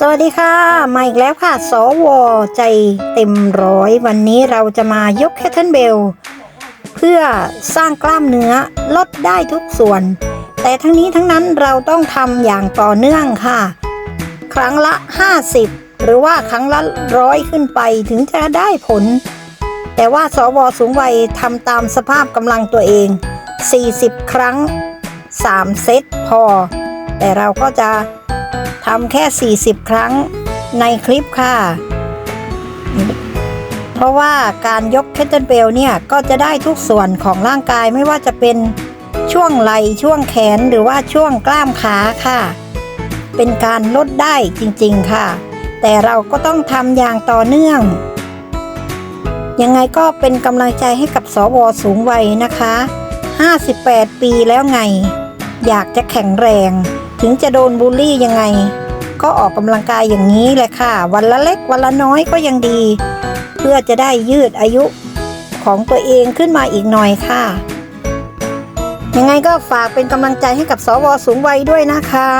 สวัสดีค่ะ มาอีกแล้วค่ะ สว ใจเต็มร้อย วันนี้เราจะมายกแคทเทิลเบล เพื่อสร้างกล้ามเนื้อลดได้ทุกส่วน แต่ทั้งนี้ทั้งนั้นเราต้องทำอย่างต่อเนื่องค่ะ ครั้งละ 50 หรือว่าครั้งละร้อยขึ้นไปถึงจะได้ผล แต่ว่าสว สูงวัยทำตามสภาพกำลังตัวเอง 40 ครั้ง 3 เซตพอ แต่เราก็จะ ทำแค่ 40 ครั้งในคลิปค่ะ เพราะว่าการยกเคทเทิลเบลเนี่ย ก็จะได้ทุกส่วนของร่างกายไม่ว่าจะเป็นช่วงไหล่ช่วงแขนหรือว่าช่วงกล้ามขาค่ะ เป็นการลดได้จริงๆค่ะ แต่เราก็ต้องทำอย่างต่อเนื่อง ยังไงก็เป็นกำลังใจให้กับสวสูงวัยนะคะ 58 ปีแล้วไง อยากจะแข็งแรง ถึงจะโดนบูลลี่ยังไง ก็ออกกำลังกายอย่างนี้แหละค่ะ วันละเล็กวันละน้อยก็ยังดี เพื่อจะได้ยืดอายุของตัวเองขึ้นมาอีกหน่อยค่ะ ยังไงก็ฝากเป็นกำลังใจให้กับสวสูงวัยด้วยนะคะ